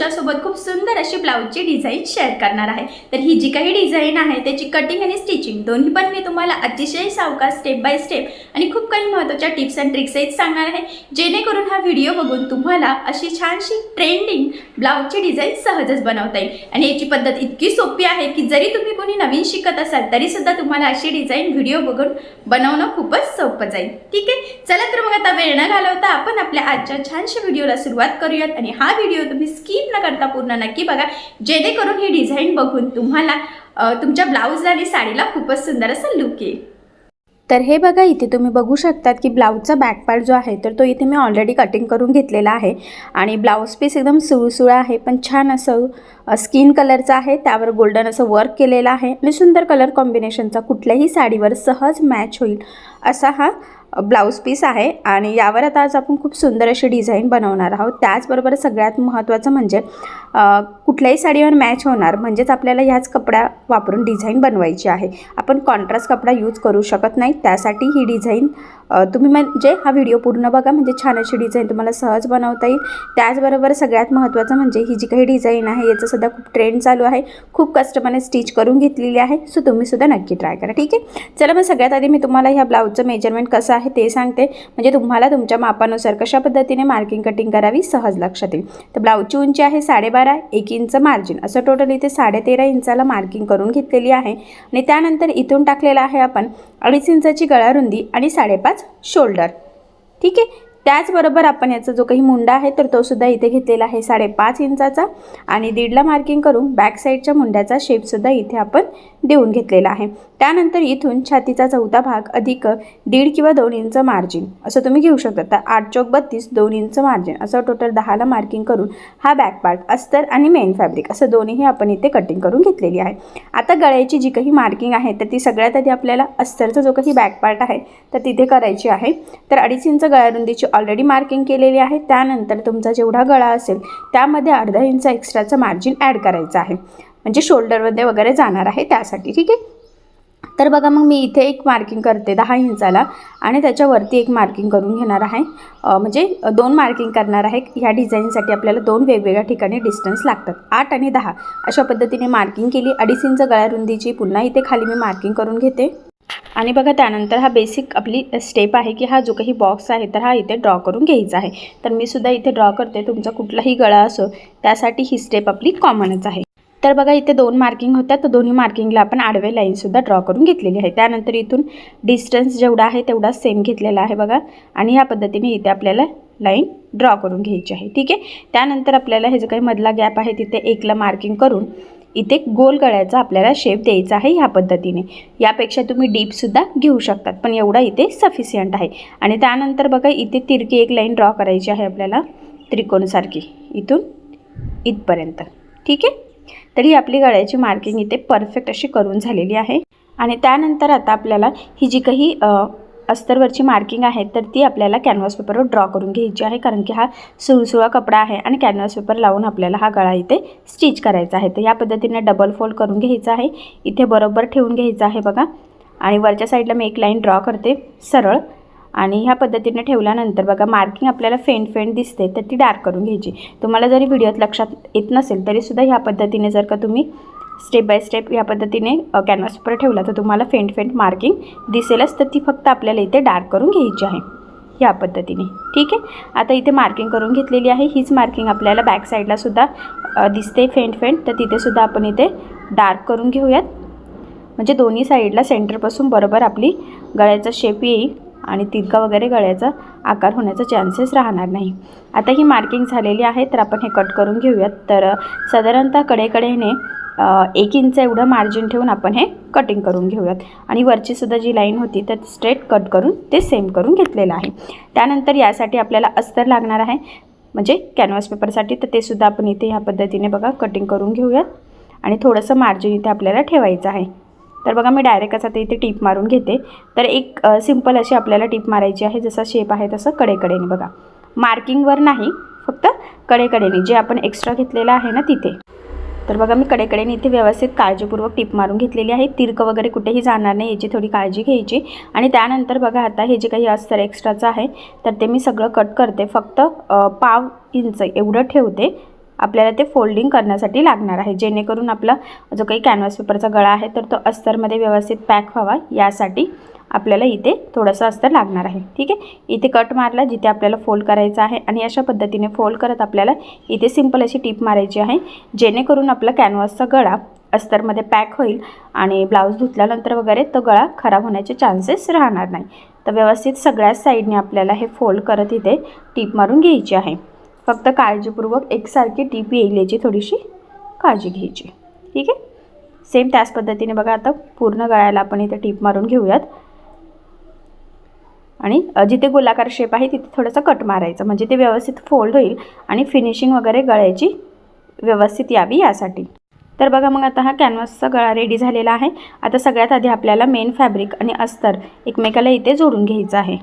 तुमच्यासोबत खूप सुंदर अशी ब्लाऊजची डिझाईन शेअर करणार आहे. तर ही जी काही डिझाईन आहे त्याची कटिंग आणि स्टिचिंग दोन्ही पण मी तुम्हाला अतिशय सावकाश स्टेप बाय स्टेप आणि खूप काही महत्त्वाच्या टिप्स अँड ट्रिक्सही सांगणार आहे. जेणेकरून हा व्हिडिओ बघून तुम्हाला अशी छानशी ट्रेंडिंग ब्लाऊजची डिझाईन सहजच बनवता येईल. आणि याची पद्धत इतकी सोपी आहे की जरी तुम्ही कोणी नवीन शिकत असाल तरीसुद्धा तुम्हाला अशी डिझाईन व्हिडिओ बघून बनवणं खूपच सोपं जाईल. ठीक आहे? चला तर मग आता वेळ न घालवता आपण आपल्या आजच्या छानशा व्हिडिओला सुरुवात करूयात. आणि हा व्हिडिओ तुम्ही स्किप न करता पूर्ण नक्की बघा. जेणेकरून ही डिझाईन बघून तुम्हाला तुमच्या ब्लाऊजला आणि साडीला खूपच सुंदर असं लुक येईल. तर हे बघा इथे तुम्ही बघू शकतात की ब्लाऊजचा बॅक पार्ट जो आहे तर तो इथे मी ऑलरेडी कटिंग करून घेतलेला आहे. आणि ब्लाऊज पीस एकदम सुळसुळा आहे पण छान असं स्किन कलरचा आहे. त्यावर गोल्डन असं वर्क केलेलं आहे. आणि सुंदर कलर कॉम्बिनेशनचा कुठल्याही साडीवर सहज मॅच होईल असा हा ब्लाऊज पीस आहे आणि यावर आता आज आपण खूप सुंदर अशी डिझाईन बनवणार आहोत. त्याचबरोबर सगळ्यात महत्त्वाचं म्हणजे कुठल्याही साडीवर मॅच होणार म्हणजेच आपल्याला ह्याच कपडा वापरून डिझाईन बनवायची आहे. आपण कॉन्ट्रास्ट कपडा यूज करू शकत नाही त्यासाठी ही डिझाईन तुम्ही म्हणजे हा व्हिडिओ पूर्ण बघा म्हणजे छान अशी डिझाईन तुम्हाला सहज बनवता येईल. त्याचबरोबर सगळ्यात महत्त्वाचं म्हणजे ही जी काही डिझाईन आहे याचं सुद्धा खूप ट्रेंड चालू आहे. खूप कस्टमरने स्टिच करून घेतलेली आहे. सो तुम्ही सुद्धा नक्की ट्राय करा. ठीक आहे? चला मग सगळ्यात आधी मी तुम्हाला ह्या ब्लाऊजचं मेजरमेंट कसं आहे ते सांगते. म्हणजे तुम्हाला तुमच्या मापानुसार कशा पद्धतीने मार्किंग कटिंग करावी सहज लक्षात येईल. तर ब्लाऊजची उंची आहे साडेबारा एक इंच मार्जिन असं टोटल इथे साडेतेरा इंचाला मार्किंग करून घेतलेली आहे. आणि त्यानंतर इथून टाकलेलं आहे आपण अडीच इंचाची गळारुंदी आणि साडेपाच शोल्डर. ठीक आहे? त्याचबरोबर आपण याचा जो काही मुंडा आहे तर तो सुद्धा इथे घेतलेला आहे साडेपाच इंचाचा. आणि दीडला मार्किंग करून बॅक साईडच्या मुंड्याचा शेपसुद्धा इथे आपण देऊन घेतलेला आहे. त्यानंतर इथून छातीचा चौथा भाग अधिक दीड किंवा दोन इंच मार्जिन असं तुम्ही घेऊ शकता. तर आठ चौक बत्तीस दोन इंच मार्जिन असं टोटल दहाला मार्किंग करून हा बॅक पार्ट अस्तर आणि मेन फॅब्रिक असं दोन्हीही आपण इथे कटिंग करून घेतलेली आहे. आता गळ्याची जी काही मार्किंग आहे तर ती सगळ्यात आधी आपल्याला अस्तरचा जो काही बॅक पार्ट आहे तर तिथे करायची आहे. तर अडीच इंच गळारुंदीची ऑलरेडी मार्किंग केलेली आहे. त्यानंतर तुमचा जेवढा गळा असेल त्यामध्ये अर्धा इंच एक्स्ट्राचं मार्जिन ॲड करायचं आहे. म्हणजे शोल्डरमध्ये वगैरे जाणार आहे त्यासाठी ठीक आहे? तर बघा मग मी इथे एक मार्किंग करते दहा इंचाला आणि त्याच्यावरती एक मार्किंग करून घेणार आहे. म्हणजे दोन मार्किंग करणार आहे. ह्या डिझाईनसाठी आपल्याला दोन वेगवेगळ्या ठिकाणी डिस्टन्स लागतात. आठ आणि दहा अशा पद्धतीने मार्किंग केली. अडीच इंच गळ्या रुंदीची पुन्हा इथे खाली मी मार्किंग करून घेते. आणि बघा त्यानंतर हा बेसिक आपली स्टेप आहे की हा जो काही बॉक्स आहे तर हा इथे ड्रॉ करून घ्यायचा आहे. तर मी सुद्धा इथे ड्रॉ करते तुमचा कुठलाही गळा असो त्यासाठी ही स्टेप आपली कॉमनच आहे. तर बघा इथे दोन मार्किंग होत्या तर दोन्ही मार्किंगला आपण आडवे लाईनसुद्धा ड्रॉ करून घेतलेली आहे. त्यानंतर इथून डिस्टन्स जेवढा आहे तेवढा सेम घेतलेला आहे बघा. आणि ह्या पद्धतीने इथे आपल्याला लाईन ड्रॉ करून घ्यायची आहे. ठीक आहे? त्यानंतर आपल्याला हे जो काही मधला गॅप आहे तिथे एकला मार्किंग करून इथे गोल गळ्याचा आपल्याला शेप द्यायचा आहे ह्या पद्धतीने. यापेक्षा तुम्ही डीपसुद्धा घेऊ शकतात पण एवढा इथे सफिशियंट आहे. आणि त्यानंतर बघा इथे तिरकी एक लाईन ड्रॉ करायची आहे आपल्याला त्रिकोणसारखी इथून इथपर्यंत. ठीक आहे? तरी आपली गळ्याची मार्किंग इथे परफेक्ट अशी करून झालेली आहे. आणि त्यानंतर आता आपल्याला ही जी काही अस्तरवरची मार्किंग आहे तर ती आपल्याला कॅनव्हास पेपरवर ड्रॉ करून घ्यायची आहे. कारण की हा सुळसुळा कपडा आहे आणि कॅनव्हास पेपर लावून आपल्याला हा गळा इथे स्टिच करायचा आहे. तर या पद्धतीने डबल फोल्ड करून घ्यायचा आहे. इथे बरोबर ठेवून घ्यायचं आहे बघा. आणि वरच्या साईडला मी एक लाईन ड्रॉ करते सरळ. आणि ह्या पद्धतीने ठेवल्यानंतर बघा मार्किंग आपल्याला फेंट फेंट दिसते तर ती डार्क करून घ्यायची. तुम्हाला जरी व्हिडिओत लक्षात येत नसेल तरीसुद्धा ह्या पद्धतीने जर का तुम्ही स्टेप बाय स्टेप या पद्धतीने कॅनव्हासवर ठेवला. तर तुम्हाला फेंट फेंट मार्किंग दिसेलच. तर ती फक्त आपल्याला इथे डार्क करून घ्यायची आहे. या पद्धतीने. ठीक आहे? आता इथे मार्किंग करून घेतलेली आहे. हीच मार्किंग आपल्याला बॅक साईडलासुद्धा दिसते. फेंट फेंट तर तिथेसुद्धा आपण इथे डार्क करून घेऊयात. म्हणजे दोन्ही साईडला सेंटरपासून बरोबर आपली गळ्याचा शेप येईल. आणि तिरका वगैरे गळ्याचा आकार होण्याचा चान्सेस राहणार नाही. आता ही मार्किंग झालेली आहे तर आपण हे कट करून घेऊयात. तर साधारणतः कडेकडेने एक इंच एवढं मार्जिन ठेवून आपण हे कटिंग करून घेऊयात. आणि वरचीसुद्धा जी लाईन होती तर स्ट्रेट कट करून ते सेम करून घेतलेलं आहे. त्यानंतर यासाठी आपल्याला अस्तर लागणार आहे म्हणजे कॅनव्हास पेपरसाठी तर ते सुद्धा आपण इथे ह्या पद्धतीने बघा कटिंग करून घेऊयात. आणि थोडंसं मार्जिन इथे आपल्याला ठेवायचं आहे. तर बघा मी डायरेक्टच आता इथे टीप मारून घेते. तर एक सिंपल अशी आपल्याला टीप मारायची आहे जसा शेप आहे तसं कडेकडेने बघा. मार्किंगवर नाही फक्त कडेकडेने जे आपण एक्स्ट्रा घेतलेलं आहे ना तिथे. तर बघा मी कडेकडेने इथे व्यवस्थित काळजीपूर्वक टीप मारून घेतलेली आहे. तिरकं वगैरे कुठेही जाणार नाही याची थोडी काळजी घ्यायची. आणि त्यानंतर बघा आता हे जे काही अस्तर एक्स्ट्राचं आहे तर ते मी सगळं कट करते. फक्त पाव इंच एवढं ठेवते. आपल्याला ते फोल्डिंग करण्यासाठी लागणार आहे. जेणेकरून आपला जो काही कॅनव्हास पेपरचा गळा आहे तर तो अस्तरमध्ये व्यवस्थित पॅक व्हावा. यासाठी आपल्याला इथे थोडंसं अस्तर लागणार आहे. ठीक आहे? इथे कट मारला जिथे आपल्याला फोल्ड करायचा आहे आणि अशा पद्धतीने फोल्ड करत आपल्याला इथे सिंपल अशी टीप मारायची आहे. जेणेकरून आपला कॅनव्हासचा गळा अस्तरमध्ये पॅक होईल आणि ब्लाऊज धुतल्यानंतर वगैरे तो गळा खराब होण्याचे चान्सेस राहणार नाही. तर व्यवस्थित सगळ्याच साईडने आपल्याला हे फोल्ड करत इथे टीप मारून घ्यायची आहे. फक्त काळजीपूर्वक एकसारखी टीप येईल याची थोडीशी काळजी घ्यायची. ठीक आहे? सेम त्याच पद्धतीने बघा आता पूर्ण गळ्याला आपण इथे टीप मारून घेऊयात. आणि जिथे गोलाकार शेप आहे तिथे थोडंसं कट मारायचं. म्हणजे ते व्यवस्थित फोल्ड होईल आणि फिनिशिंग वगैरे गळ्याची व्यवस्थित यावी यासाठी. तर बघा मग आता हा कॅनव्हासचा गळा रेडी झालेला आहे. आता सगळ्यात आधी आपल्याला मेन फॅब्रिक आणि अस्तर एकमेकाला इथे जोडून घ्यायचं आहे.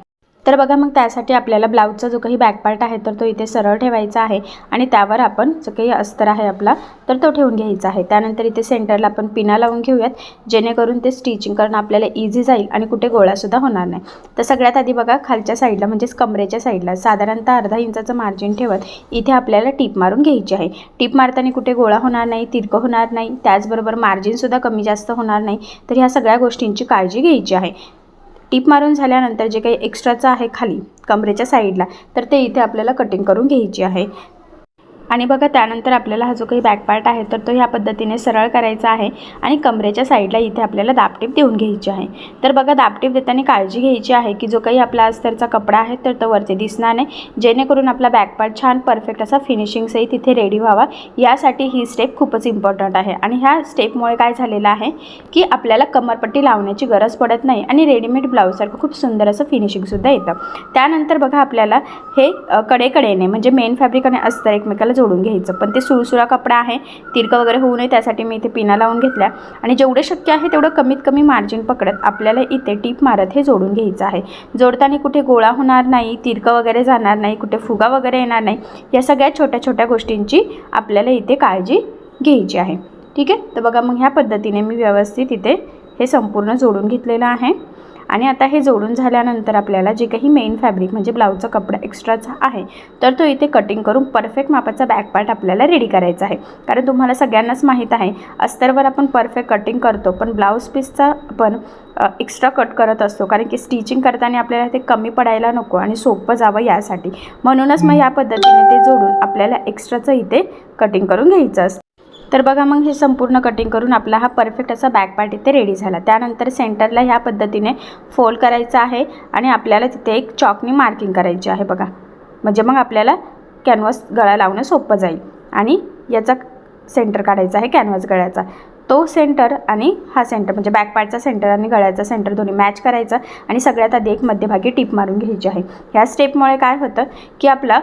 तर बघा मग त्यासाठी आपल्याला ब्लाऊजचा जो काही बॅकपार्ट आहे तर तो इथे सरळ ठेवायचा आहे आणि त्यावर आपण जो काही अस्तर आहे आपला तर तो ठेवून घ्यायचा आहे. त्यानंतर इथे सेंटरला आपण पिना लावून घेऊयात जेणेकरून ते स्टिचिंग करणं आपल्याला इझी जाईल आणि कुठे गोळासुद्धा होणार नाही. तर सगळ्यात आधी बघा खालच्या साईडला म्हणजेच कमरेच्या साईडला साधारणतः अर्धा इंचाचं मार्जिन ठेवत इथे आपल्याला टीप मारून घ्यायची आहे. टीप मारताना कुठे गोळा होणार नाही तिरकं होणार नाही त्याचबरोबर मार्जिनसुद्धा कमी जास्त होणार नाही. तर ह्या सगळ्या गोष्टींची काळजी घ्यायची आहे. टीप मारून झाल्यानंतर जे काही एक्स्ट्राचं आहे खाली कमरेच्या साईडला तर ते इथे आपल्याला कटिंग करून घ्यायची आहे. आणि बघा त्यानंतर आपल्याला हा जो काही बॅक पार्ट आहे तर तो ह्या पद्धतीने सरळ करायचा आहे आणि कमरेच्या साईडला इथे आपल्याला दापटीप देऊन घ्यायची आहे. तर बघा दापटीप देताना काळजी घ्यायची आहे की जो काही आपला अस्तरचा कपडा आहे तर तो वरती दिसणार नाही. जेणेकरून आपला बॅक पार्ट छान परफेक्ट असा फिनिशिंगसही तिथे रेडी व्हावा. यासाठी ही स्टेप खूपच इम्पॉर्टंट आहे. आणि ह्या स्टेपमुळे काय झालेलं आहे की आपल्याला कमरपट्टी लावण्याची गरज पडत नाही आणि रेडीमेड ब्लाऊजसारखं खूप सुंदर असं फिनिशिंगसुद्धा येतं. त्यानंतर बघा आपल्याला हे कडेकडेने म्हणजे मेन फॅब्रिक आणि अस्तर एकमेकाला जोडून घ्यायचं. पण ते सुळसुळा कपडा आहे तिरकं वगैरे होऊ नये त्यासाठी मी इथे पिना लावून घेतल्या. आणि जेवढे शक्य आहे तेवढं कमीत कमी मार्जिन पकडत आपल्याला इथे टीप मारत हे जोडून घ्यायचं आहे. जोडताना कुठे गोळा होणार नाही तिरकं वगैरे जाणार नाही कुठे फुगा वगैरे येणार नाही या सगळ्या छोट्या छोट्या गोष्टींची आपल्याला इथे काळजी घ्यायची आहे. ठीक आहे? तर बघा मग ह्या पद्धतीने मी व्यवस्थित इथे हे संपूर्ण जोडून घेतलेलं आहे. आणि आता हे जोडून झाल्यानंतर आपल्याला जे काही मेन फॅब्रिक म्हणजे ब्लाऊजचा कपडा एक्स्ट्राचा आहे तर तो इथे कटिंग करून परफेक्ट मापाचा बॅक पार्ट आपल्याला रेडी करायचा आहे. कारण तुम्हाला सगळ्यांनाच माहीत आहे अस्तरवर आपण परफेक्ट कटिंग करतो पण ब्लाऊज पीसचा आपण एक्स्ट्रा कट करत असतो. कारण की स्टिचिंग करताना आपल्याला ते कमी पडायला नको आणि सोपं जावं यासाठी. म्हणूनच मग या पद्धतीने ते जोडून आपल्याला एक्स्ट्राचं इथे कटिंग करून घ्यायचं असतं. तर बघा मग हे संपूर्ण कटिंग करून आपला हा परफेक्ट असा बॅक पार्ट इथे रेडी झाला. त्यानंतर सेंटरला ह्या पद्धतीने फोल्ड करायचं आहे आणि आपल्याला तिथे एक चॉकनी मार्किंग करायची आहे बघा. म्हणजे मग आपल्याला कॅनव्हास गळा लावणं सोपं जाईल. आणि याचा सेंटर काढायचा आहे कॅनव्हास गळ्याचा. तो सेंटर आणि हा सेंटर म्हणजे बॅक पार्टचा सेंटर आणि गळ्याचा सेंटर दोन्ही मॅच करायचा आणि सगळ्यात आधी एक मध्यभागी टीप मारून घ्यायची आहे. ह्या स्टेपमुळे काय होतं की आपला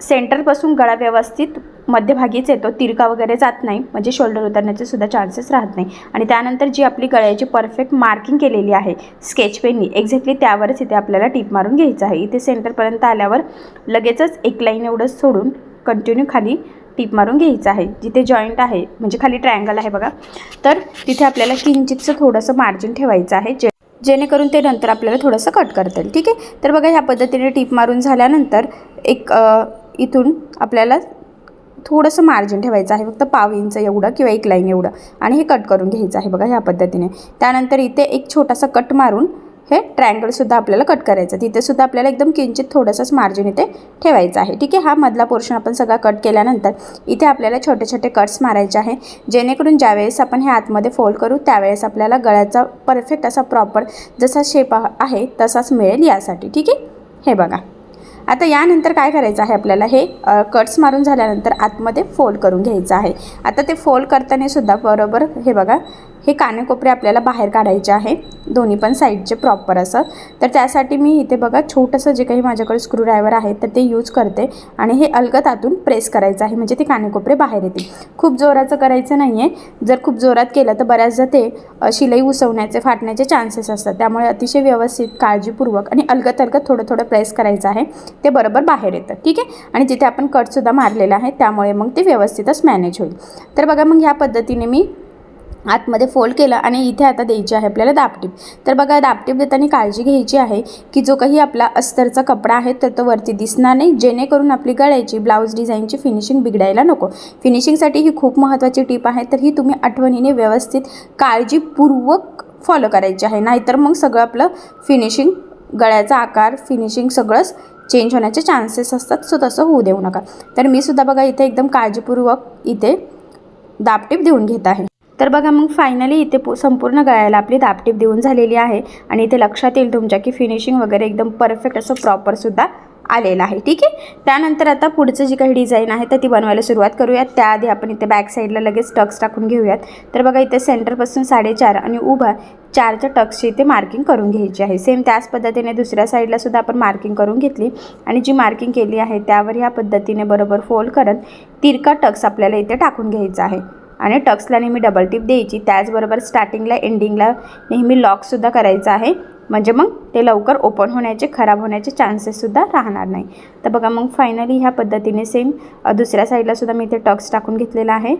सेंटरपासून गळा व्यवस्थित मध्यभागीच येतो तिरका वगैरे जात नाही म्हणजे शोल्डर उतरण्याचे सुद्धा चान्सेस राहत नाही. आणि त्यानंतर जी आपली गळ्याची परफेक्ट मार्किंग केलेली आहे स्केच पेननी एक्झॅक्टली त्यावरच इथे आपल्याला टीप मारून घ्यायचं आहे. इथे सेंटरपर्यंत आल्यावर लगेचच एक लाईन एवढंच सोडून कंटिन्यू खाली टीप मारून घ्यायचं आहे. जिथे जॉईंट आहे म्हणजे खाली ट्रायंगल आहे बघा तर तिथे आपल्याला किंचितचं थोडंसं मार्जिन ठेवायचं आहे जे जेणेकरून ते नंतर आपल्याला थोडंसं कट करता येईल ठीक आहे? तर बघा ह्या पद्धतीने टीप मारून झाल्यानंतर एक इथून आपल्याला थोडंसं मार्जिन ठेवायचं आहे. फक्त पाव इंच एवढं किंवा एक लाईन एवढं. आणि हे कट करून घ्यायचं आहे बघा ह्या पद्धतीने. त्यानंतर इथे एक छोटासा कट मारून हे ट्रायंगलसुद्धा आपल्याला कट करायचं तिथेसुद्धा आपल्याला एकदम किंचित थोडंसंच मार्जिन इथे ठेवायचं आहे. ठीक आहे? हा मधला पोर्शन आपण सगळा कट केल्यानंतर इथे आपल्याला छोटे छोटे कट्स मारायचे आहे. जेणेकरून ज्यावेळेस आपण हे आतमध्ये फोल्ड करू त्यावेळेस आपल्याला गळ्याचा परफेक्ट असा प्रॉपर जसा शेप आहे तसाच मिळेल यासाठी. ठीक आहे? हे बघा. आता यानंतर काय करायचं आहे आपल्याला? हे कट्स मारून झाल्यानंतर आतमध्ये फोल्ड करून घ्यायचं आहे. आता ते फोल्ड करताना सुद्धा बरोबर हे बघा हे कानेकोपरे आपल्याला बाहेर काढायचे आहे. दोन्ही पण साईडचे प्रॉपर असं. तर त्यासाठी मी इथे बघा छोटंसं जे काही माझ्याकडे स्क्रूड्रायव्हर आहे तर ते यूज करते. आणि हे अलगद आतून प्रेस करायचं आहे म्हणजे ते कानेकोपरे बाहेर येतील. खूप जोराचं करायचं नाही आहे जर खूप जोरात केलं तर बऱ्याचदा ते शिलाई उसवण्याचे फाटण्याचे चान्सेस असतात. त्यामुळे अतिशय व्यवस्थित काळजीपूर्वक आणि अलगत अलगत थोडं थोडं प्रेस करायचं आहे. ते बरोबर बाहेर येतं. ठीक आहे? आणि जिथे आपण कटसुद्धा मारलेला आहे त्यामुळे मग ते व्यवस्थितच मॅनेज होईल. तर बघा मग ह्या पद्धतीने मी आतमध्ये फोल्ड केलं आणि इथे आता द्यायची आहे आपल्याला दापटीप. तर बघा दापटीप देताना काळजी घ्यायची आहे की जो काही आपला अस्तरचा कपडा आहे तर तो वरती दिसणार नाही. जेणेकरून आपली गळ्याची ब्लाऊज डिझाईनची फिनिशिंग बिघडायला नको. फिनिशिंगसाठी ही खूप महत्त्वाची टीप आहे तर ही तुम्ही आठवणीने व्यवस्थित काळजीपूर्वक फॉलो करायची आहे. नाहीतर मग सगळं आपलं फिनिशिंग गळ्याचा आकार फिनिशिंग सगळंच चेंज होण्याचे चान्सेस असतात. सो तसं होऊ देऊ नका. तर मी सुद्धा बघा इथे एकदम काळजीपूर्वक इथे दापटीप देऊन घेत आहे. तर बघा मग फायनली इथे पू संपूर्ण गळ्याला आपली दापटीप देऊन झालेली आहे आणि इथे लक्षात येईल तुमच्या की फिनिशिंग वगैरे एकदम परफेक्ट असं प्रॉपरसुद्धा आलेलं आहे. ठीक आहे? त्यानंतर आता पुढचं जी काही डिझाईन आहे तर ती बनवायला सुरुवात करूयात. त्याआधी आपण इथे बॅक साईडला लगेच टक्स टाकून घेऊयात. तर बघा इथे सेंटरपासून साडेचार आणि उभा चारच्या टक्सची इथे मार्किंग करून घ्यायची आहे. सेम त्याच पद्धतीने दुसऱ्या साईडला सुद्धा आपण मार्किंग करून घेतली आणि जी मार्किंग केली आहे त्यावर ह्या पद्धतीने बरोबर फोल्ड करत तिरका टक्स आपल्याला इथे टाकून घ्यायचा आहे. आणि टक्सला नेहमी डबल टिप द्यायची. त्याचबरोबर स्टार्टिंगला एंडिंगला नेहमी लॉकसुद्धा करायचं आहे. म्हणजे मग ते लवकर ओपन होण्याचे खराब होण्याचे चान्सेससुद्धा राहणार नाही. तर बघा मग फायनली ह्या पद्धतीने सेम दुसऱ्या साईडला सुद्धा मी इथे टक्स टाकून घेतलेला आहे.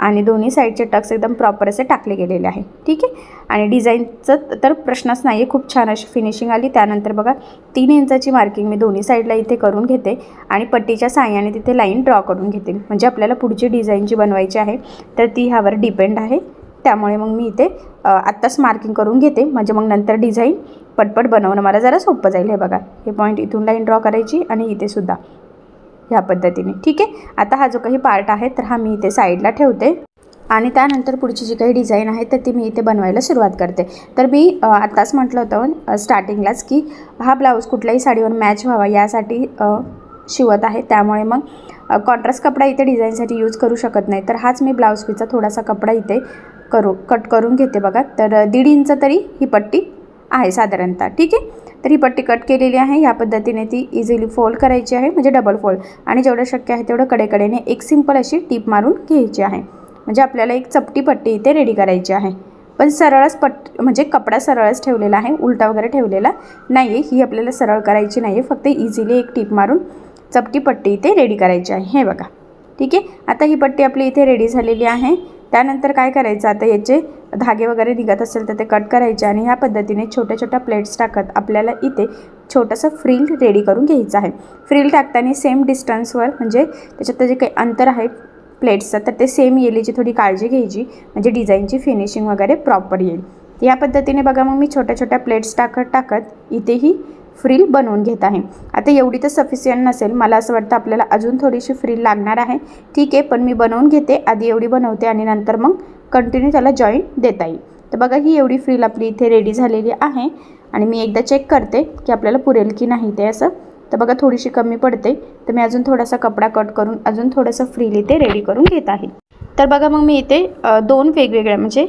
आणि दोन्ही साईडचे टक्स एकदम प्रॉपर असे टाकले गेलेले आहे. ठीक आहे? आणि डिझाईनचं तर प्रश्नच नाही आहे खूप छान अशी फिनिशिंग आली. त्यानंतर बघा तीन इंचाची मार्किंग मी दोन्ही साईडला इथे करून घेते आणि पट्टीच्या साह्याने तिथे लाईन ड्रॉ करून घेते. म्हणजे आपल्याला पुढची डिझाईन जी बनवायची आहे तर ती ह्यावर डिपेंड आहे. त्यामुळे मग मी इथे आत्ताच मार्किंग करून घेते. म्हणजे मग नंतर डिझाईन पटपट बनवणं मला जरा सोपं जाईल. हे बघा. हे पॉईंट इथून लाईन ड्रॉ करायची आणि इथे सुद्धा. ह्या पद्धतीने. ठीक आहे? आता हा जो काही पार्ट आहे तर हा मी इथे साईडला ठेवते. आणि त्यानंतर पुढची जी काही डिझाईन आहे तर ती मी इथे बनवायला सुरुवात करते. तर मी आत्ताच म्हटलं होतं स्टार्टिंगलाच की हा ब्लाऊज कुठल्याही साडीवर मॅच व्हावा यासाठी शिवत आहे. त्यामुळे मग कॉन्ट्रास्ट कपडा इथे डिझाईनसाठी यूज करू शकत नाही. तर हाच मी ब्लाऊज पीचा थोडासा कपडा इथे करू कट करून घेते बघा. तर दीड इंच तरी ही पट्टी आहे साधारणतः. ठीक आहे? तर ही पट्टी कट केलेली आहे. ह्या पद्धतीने ती इझिली फोल्ड करायची आहे. म्हणजे डबल फोल्ड आणि जेवढं शक्य आहे तेवढं कडेकडेने एक सिंपल अशी टीप मारून घ्यायची आहे. म्हणजे आपल्याला एक चपटी पट्टी इथे रेडी करायची आहे. पण सरळच पट म्हणजे कपडा सरळच ठेवलेला आहे. उलटा वगैरे ठेवलेला नाही आहे ही आपल्याला सरळ करायची नाही आहे फक्त इझिली एक टीप मारून चपटी पट्टी इथे रेडी करायची आहे. हे बघा. ठीक आहे? आता ही पट्टी आपली इथे रेडी झालेली आहे. त्यानंतर काय करायचं? आता याचे धागे वगैरे निघत असेल तर ते कट करायचे आणि ह्या पद्धतीने छोट्या छोट्या प्लेट्स टाकत आपल्याला इथे छोटंसं फ्रील रेडी करून घ्यायचं आहे. फ्रील टाकताना सेम डिस्टन्सवर म्हणजे त्याच्यात जे काही अंतर आहे प्लेट्सचं तर ते सेम येईल याची थोडी काळजी घ्यायची म्हणजे डिझाईनची फिनिशिंग वगैरे प्रॉपर येईल. या पद्धतीने बघा मग मी छोट्या छोट्या प्लेट्स टाकत टाकत इथेही फ्रील बनवून घेत आहे. आता एवढी तर सफिशियंट नसेल. मला असं वाटतं आपल्याला अजून थोडीशी फ्रील लागणार आहे. ठीक आहे पण मी बनवून घेते. आधी एवढी बनवते आणि नंतर मग कंटिन्यू त्याला जॉईंट देता येईल. तर बघा ही एवढी फ्रील आपली इथे रेडी झालेली आहे. आणि मी एकदा चेक करते की आपल्याला पुरेल की नाही ते असं. तर बघा थोडीशी कमी पडते. तर मी अजून थोडासा कपडा कट करून अजून थोडंसं फ्रील इथे रेडी करून घेत आहे. तर बघा मग मी इथे दोन वेगवेगळ्या म्हणजे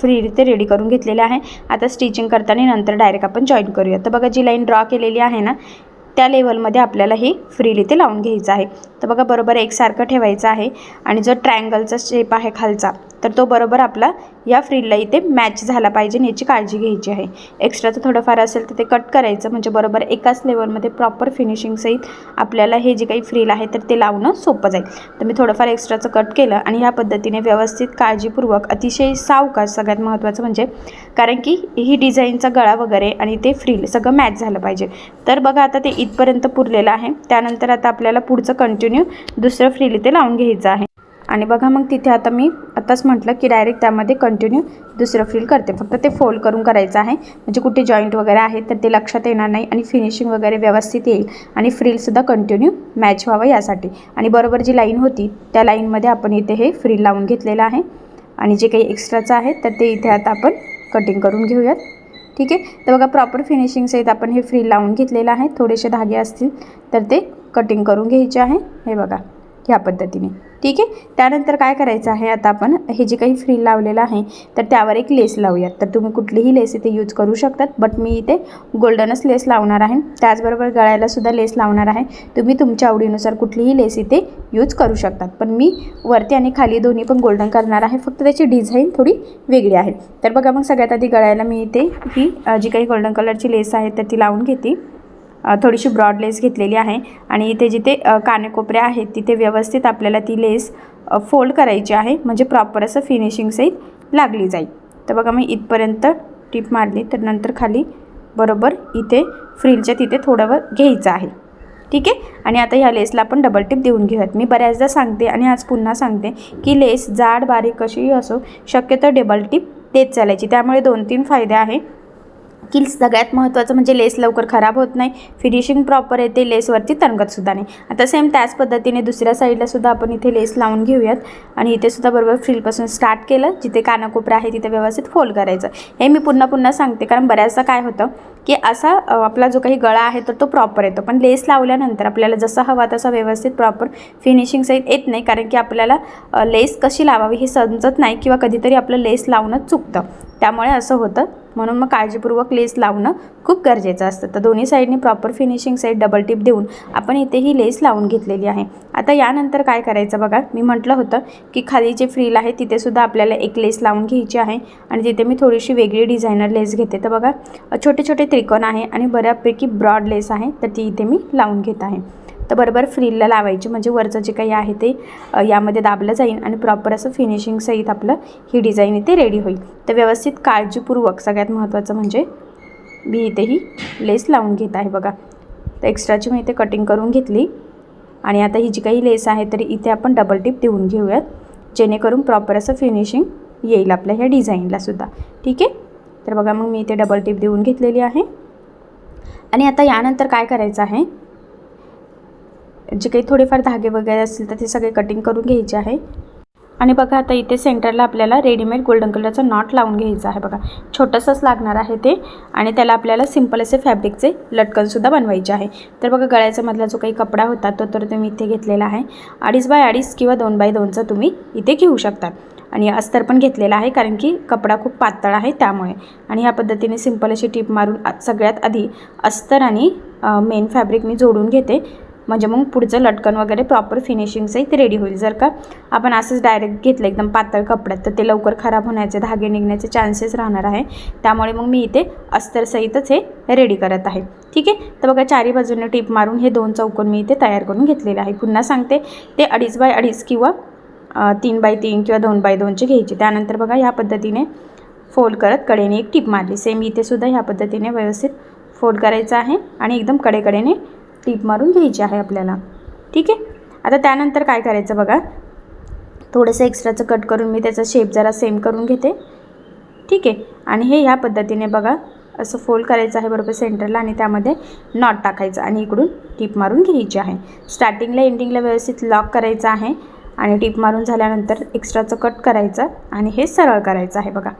फ्री ते रेडी करून घेतलेल्या आहे. आता स्टिचिंग करताना नंतर डायरेक्ट आपण जॉईन करूया. तर बघा जी लाईन ड्रॉ केलेली आहे ना त्या लेवलमध्ये आपल्याला ही फ्रील लावून घ्यायचं आहे. तर बघा बरोबर एकसारखं ठेवायचं आहे. आणि जो ट्रायंगलचा शेप आहे खालचा तर तो बरोबर आपला या फ्रीलला इथे मॅच झाला पाहिजे याची काळजी घ्यायची आहे. एक्स्ट्राचं थोडंफार असेल तर ते कट करायचं म्हणजे बरोबर एकाच लेवलमध्ये प्रॉपर फिनिशिंगसहित आपल्याला हे जे काही फ्रील आहे तर ते लावणं सोपं जाईल. तर मी थोडंफार एक्स्ट्राचं कट केलं आणि ह्या पद्धतीने व्यवस्थित काळजीपूर्वक अतिशय सावकाश सगळ्यात महत्त्वाचं म्हणजे कारण की ही डिझाईनचा गळा वगैरे आणि ते फ्रील सगळं मॅच झालं पाहिजे. तर बघा आता ते इथपर्यंत पुरलेलं आहे. त्यानंतर आता आपल्याला पुढचं कंटिन्यू दुसरं फ्रील इथे लावून घ्यायचं आहे. आणि बघा मग तिथे आता मी आताच म्हटलं की डायरेक्ट त्यामध्ये कंटिन्यू दुसरं फ्रील करते. फक्त ते फोल्ड करून करायचं आहे. म्हणजे कुठे जॉईंट वगैरे आहे तर ते लक्षात येणार नाही आणि फिनिशिंग वगैरे व्यवस्थित येईल आणि फ्रीलसुद्धा कंटिन्यू मॅच व्हावं यासाठी. आणि बरोबर जी लाईन होती त्या लाईनमध्ये आपण इथे हे फ्रील लावून घेतलेलं आहे. आणि जे काही एक्स्ट्राचं आहे तर ते इथे आता आपण कटिंग करून घेऊयात. ठीक आहे? तर बघा प्रॉपर फिनिशिंगसहित आपण हे फ्री लावून घेतलेलं आहे. थोडेसे धागे असतील तर ते कटिंग करून घ्यायचे आहे. हे बघा ह्या पद्धतीने. ठीक आहे? त्यानंतर काय करायचं आहे आता आपण? हे जे काही फ्रील लावलेलं आहे तर त्यावर एक लेस लावूयात. तर तुम्ही कुठलीही लेस इथे यूज करू शकतात बट मी इथे गोल्डनच लेस लावणार आहे. त्याचबरोबर गळ्यालासुद्धा लेस लावणार आहे. तुम्ही तुमच्या आवडीनुसार कुठलीही लेस इथे यूज करू शकतात. पण मी वरती आणि खाली दोन्ही पण गोल्डन करणार आहे. फक्त त्याची डिझाईन थोडी वेगळी आहे. तर बघा मग सगळ्यात आधी गळ्याला मी इथे ही जी काही गोल्डन कलरची लेस आहे तर ती लावून घेते. थोडीशी ब्रॉड लेस घेतलेली आहे आणि इथे जिथे कानेकोपऱ्या कानेकोपरे आहेत तिथे व्यवस्थित आपल्याला ती लेस फोल्ड करायची आहे. म्हणजे प्रॉपर असं फिनिशिंगसहित लागली जाईल. तर बघा मी इथपर्यंत टीप मारली तर नंतर खाली बरोबर इथे फ्रिलच्या तिथे थोडंवर घ्यायचं आहे. ठीक आहे? आणि आता ह्या लेसला आपण डबल टिप देऊन घेऊयात. मी बऱ्याचदा सांगते आणि आज पुन्हा सांगते की लेस जाड बारीक कशीही असो शक्यतो डबल टिप देत चालायची. त्यामुळे दोन तीन फायदे आहे. की सगळ्यात महत्त्वाचं म्हणजे लेस लवकर खराब होत नाही. फिनिशिंग प्रॉपर येते लेसवरती तरंगतसुद्धा नाही. आता सेम त्याच पद्धतीने दुसऱ्या साईडला सुद्धा आपण इथे लेस लावून घेऊयात. आणि इथेसुद्धा बरोबर फ्रीलपासून स्टार्ट केलं. जिथे कानाकोपरा आहे तिथे व्यवस्थित फोल्ड करायचं. हे मी पुन्हा पुन्हा सांगते कारण बऱ्याचदा काय होतं की असा आपला जो काही गळा आहे तर तो प्रॉपर येतो. पण लेस लावल्यानंतर आपल्याला जसा हवा तसा व्यवस्थित प्रॉपर फिनिशिंग सहित येत नाही. कारण की आपल्याला लेस कशी लावावी हे समजत नाही किंवा कधीतरी आपलं लेस लावणं चुकतं. त्यामुळे असं होतं. म्हणून मग काळजीपूर्वक लेस लावणं खूप गरजेचं असतं. तर दोन्ही साईडनी proper finishing side double tip देऊन आपण इथे ही लेस लावून घेतलेली आहे. आता यानंतर काय करायचं बघा. मी म्हटलं होतं की खाली जे फ्रील आहे तिथे सुद्धा आपल्याला एक लेस लावून घ्यायची आहे. आणि तिथे मी थोडीशी वेगळी डिझायनर लेस घेते. तर बघा छोटे छोटे त्रिकोण आहे आणि बऱ्यापैकी ब्रॉड लेस आहे तर ती इथे मी लावून घेत आहे. तर बरोबर फ्रीलला लावायची म्हणजे वरचं जे काही आहे ते यामध्ये दाबलं जाईल आणि प्रॉपर असं फिनिशिंगसहित आपलं ही डिझाईन इथे रेडी होईल. तर व्यवस्थित काळजीपूर्वक सगळ्यात महत्त्वाचं म्हणजे मी इथे ही लेस लावून घेत आहे बघा. तर एक्स्ट्राची मी इथे कटिंग करून घेतली. आणि आता ही जी काही लेस आहे तरी इथे आपण डबल टिप देऊन घेऊयात जेणेकरून प्रॉपर असं फिनिशिंग येईल आपल्या ह्या डिझाईनला सुद्धा. ठीक आहे? तर बघा मग मी इथे डबल टिप देऊन घेतलेली आहे. आणि आता यानंतर काय करायचं आहे? जे काही थोडेफार धागे वगैरे असतील तर ते सगळे कटिंग करून घ्यायचे आहे. आणि बघा आता इथे सेंटरला आपल्याला रेडीमेड गोल्डन कलरचं नॉट लावून घ्यायचा आहे बघा. छोटंसंच लागणार आहे ते. आणि त्याला आपल्याला सिंपल असे फॅब्रिकचे लटकनसुद्धा बनवायचे आहे. तर बघा गळ्याचा मधला जो काही कपडा होता तो तर तुम्ही इथे घेतलेला आहे. अडीच बाय अडीच किंवा दोन बाय दोनचा तुम्ही इथे घेऊ शकतात आणि अस्तर पण घेतलेला आहे कारण की कपडा खूप पातळ आहे त्यामुळे. आणि ह्या पद्धतीने सिंपल अशी टीप मारून सगळ्यात आधी अस्तर आणि मेन फॅब्रिक मी जोडून घेते. म्हणजे मग पुढचं लटकन वगैरे प्रॉपर फिनिशिंगसहित रेडी होईल जर का. आपण असंच डायरेक्ट घेतलं एकदम पातळ कपड्यात तर ते लवकर खराब होण्याचे धागे निघण्याचे चान्सेस राहणार आहे. त्यामुळे मग मी इथे अस्तरसहितच हे रेडी करत आहे. ठीक आहे? तर बघा चारी बाजूने टीप मारून हे दोन चौकोन मी इथे तयार करून घेतलेले आहे. पुन्हा सांगते ते अडीच बाय अडीच किंवा तीन बाय तीन किंवा दोन बाय दोनचे घ्यायचे. त्यानंतर बघा ह्या पद्धतीने फोल्ड करत कडेने एक टीप मारली. सेम इथे सुद्धा ह्या पद्धतीने व्यवस्थित फोल्ड करायचं आहे आणि एकदम कडेकडेने टीप मारून घ्यायची आहे आपल्याला. ठीक आहे? आता त्यानंतर काय करायचं बघा? थोडंसं एक्स्ट्राचं कट करून मी त्याचा शेप जरा सेम करून घेते. ठीक आहे? आणि हे ह्या पद्धतीने बघा असं फोल्ड करायचं आहे बरोबर सेंटरला आणि त्यामध्ये नॉट टाकायचं आणि इकडून टीप मारून घ्यायची आहे. स्टार्टिंगला एंडिंगला व्यवस्थित लॉक करायचं आहे. आणि टीप मारून झाल्यानंतर एक्स्ट्राचं कट करायचं आणि हे सरळ करायचं आहे बघा.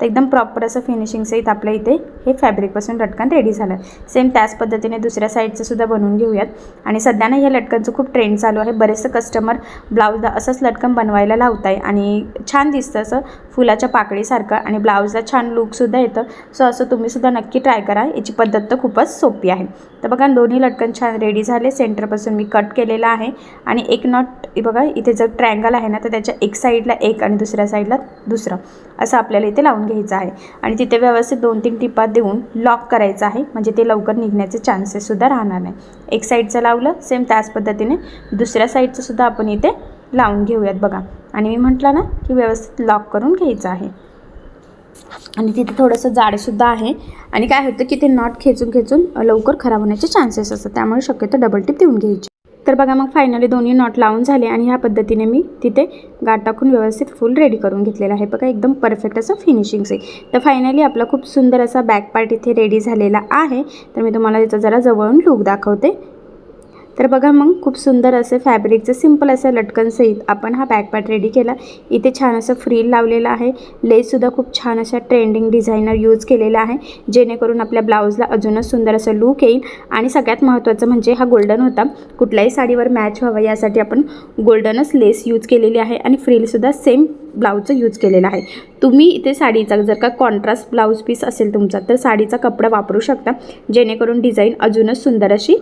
तर एकदम प्रॉपर असं फिनिशिंगसहित आपल्या इथे हे फॅब्रिकपासून लटकन रेडी झालं. सेम त्याच पद्धतीने दुसऱ्या साईडचं सुद्धा बनवून घेऊयात. आणि सध्या ना या लटकनचं खूप ट्रेंड चालू आहे. बरेचसे कस्टमर ब्लाऊजला असंच लटकन बनवायला लावत आहे आणि छान दिसतं असं फुलाच्या पाकळीसारखं आणि ब्लाऊजला छान लुकसुद्धा येतं. सो असं तुम्हीसुद्धा नक्की ट्राय करा. याची पद्धत तर खूपच सोपी आहे. तर बघा दोन्ही लटकन छान रेडी झाले. सेंटरपासून मी कट केलेला आहे. आणि एक नॉट बघा इथे जर ट्रँगल आहे ना तर त्याच्या एक साईडला एक आणि दुसऱ्या साईडला दुसरं. असं आपल्याला इथे लावून घ्यायचं आहे. आणि तिथे व्यवस्थित दोन तीन टिपा देऊन लॉक करायचं आहे. म्हणजे ते लवकर निघण्याचे चान्सेससुद्धा राहणार नाही. एक साईडचं लावलं सेम त्याच पद्धतीने. दुसऱ्या साईडचंसुद्धा आपण इथे लावून घेऊयात बघा. आणि मी म्हटलं ना की व्यवस्थित लॉक करून घ्यायचं आहे. आणि तिथे थोडंसं जाडसुद्धा आहे. आणि काय होतं की ते नॉट खेचून खेचून लवकर खराब होण्याचे चान्सेस असतात. त्यामुळे शक्यतो डबल टिप देऊन घ्यायची. तर बघा मग फायनली दोन्ही नॉट लावून झाले आणि ह्या पद्धतीने मी तिथे गाठ टाकून व्यवस्थित फुल रेडी करून घेतलेला आहे. बघा एकदम परफेक्ट असं फिनिशिंगचे तर फायनली आपला खूप सुंदर असा बॅक पार्ट इथे रेडी झालेला आहे. तर मी तुम्हाला त्याचा जरा जवळून लूक दाखवते. तर बघा मग खूप सुंदर असं फॅब्रिकचं सिंपल असं लटकनसहित आपण हा बॅकपॅट रेडी केला. इथे छान असं फ्रील लावलेला आहे. लेससुद्धा खूप छान अशा ट्रेंडिंग डिझायनर यूज केलेला आहे. जेणेकरून आपल्या ब्लाऊजला अजूनच सुंदर असं लूक येईल. आणि सगळ्यात महत्त्वाचं म्हणजे हा गोल्डन होता. कुठल्याही साडीवर मॅच व्हावा यासाठी आपण गोल्डनच लेस यूज केलेली आहे आणि फ्रीलसुद्धा सेम ब्लाऊजचं यूज केलेलं आहे. तुम्ही इथे साडीचा जर का कॉन्ट्रास्ट ब्लाऊज पीस असेल तुमचा तर साडीचा कपडा वापरू शकता. जेणेकरून डिझाईन अजूनच सुंदर अशी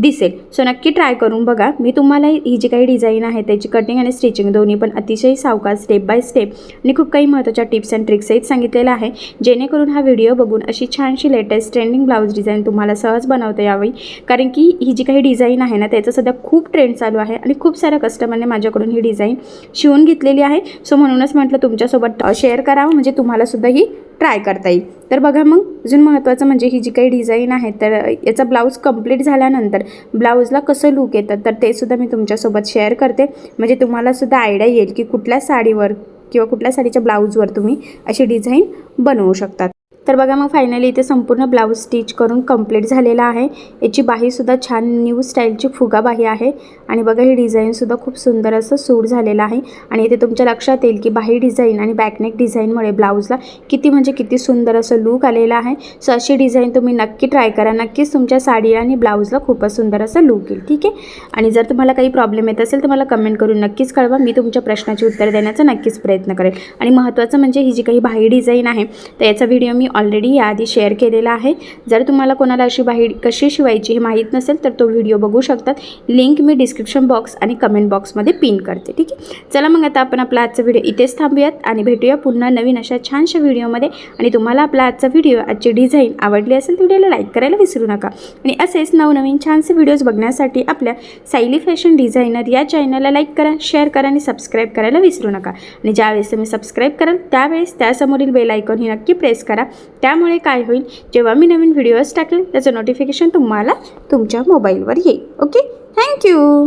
दिसेल. सो नक्की ट्राय करून बघा. मी तुम्हाला ही जी काही डिझाईन आहे त्याची कटिंग आणि स्टिचिंग दोन्ही पण अतिशय सावकाश स्टेप बाय स्टेप आणि खूप काही महत्त्वाच्या टिप्स अँड ट्रिक्सही सांगितलेलं आहे. जेणेकरून हा व्हिडिओ बघून अशी छानशी लेटेस्ट ट्रेंडिंग ब्लाऊज डिझाईन तुम्हाला सहज बनवता यावी. कारण की ही जी काही डिझाईन आहे ना त्याचं सध्या खूप ट्रेंड चालू आहे आणि खूप साऱ्या कस्टमरने माझ्याकडून ही डिझाईन शिवून घेतलेली आहे. सो म्हणूनच म्हटलं तुमच्यासोबत शेअर करावं. म्हणजे तुम्हालासुद्धा ही ट्राय करता येईल. तर बघा मग अजून महत्त्वाचं म्हणजे ही जी काही डिझाईन आहे तर याचा ब्लाऊज कंप्लीट झाल्यानंतर ब्लाऊजला कसं लूक येतं तर ते सुद्धा मी तुमच्यासोबत शेअर करते. म्हणजे तुम्हालासुद्धा आयडिया येईल की कुठल्या साडीवर किंवा कुठल्या साडीच्या ब्लाऊजवर तुम्ही अशी डिझाईन बनवू शकतात तर बघा मग फायनली इथे संपूर्ण ब्लाऊज स्टिच करून कंप्लीट झालेला आहे. याची बाहीसुद्धा छान न्यू स्टाईलची फुगा बाही आहे. आणि बघा ही डिझाईनसुद्धा खूप सुंदर असं सूट झालेलं आहे. आणि इथे तुमच्या लक्षात येईल की बाही डिझाईन आणि बॅकनेक डिझाईनमुळे ब्लाऊजला किती म्हणजे किती सुंदर असं लूक आलेलं आहे. सो अशी डिझाईन तुम्ही नक्की ट्राय करा. नक्कीच तुमच्या साडीला आणि ब्लाऊजला खूपच सुंदर असं लूक येईल. ठीक आहे? आणि जर तुम्हाला काही प्रॉब्लेम येत असेल तर मला कमेंट करून नक्कीच कळवा. मी तुमच्या प्रश्नाची उत्तर देण्याचा नक्कीच प्रयत्न करेल. आणि महत्त्वाचं म्हणजे ही जी काही बाही डिझाईन आहे तर याचा व्हिडिओ मी ऑलरेडी याआधी शेअर केलेला आहे. जर तुम्हाला कोणाला अशी बाही कशी शिवायची हे माहीत नसेल तर तो व्हिडिओ बघू शकतात. लिंक मी डिस्क्रिप्शन बॉक्स आणि कमेंट बॉक्समध्ये पिन करते ठीक आहे? चला मग आता आपण आपला आजचा व्हिडिओ इथेच थांबूयात आणि भेटूया पुन्हा नवीन अशा छानशा व्हिडिओमध्ये आणि तुम्हाला आपला आजचा व्हिडिओ आजची डिझाईन आवडली असेल तर व्हिडिओला लाईक करायला विसरू नका. आणि असेच नवनवीन छानसे व्हिडिओज बघण्यासाठी आपल्या सायली फॅशन डिझायनर या चॅनलला लाईक करा शेअर करा आणि सबस्क्राईब करायला विसरू नका. आणि ज्यावेळेस तुम्ही सबस्क्राईब कराल त्यावेळेस त्यासमोरील बेल आयकॉन ही नक्की प्रेस करा. त्यामुळे काय होईल? जेव्हा मी नवीन व्हिडिओज टाकेल त्याचं नोटिफिकेशन तुम्हाला तुमच्या मोबाईलवर येईल. Okay thank you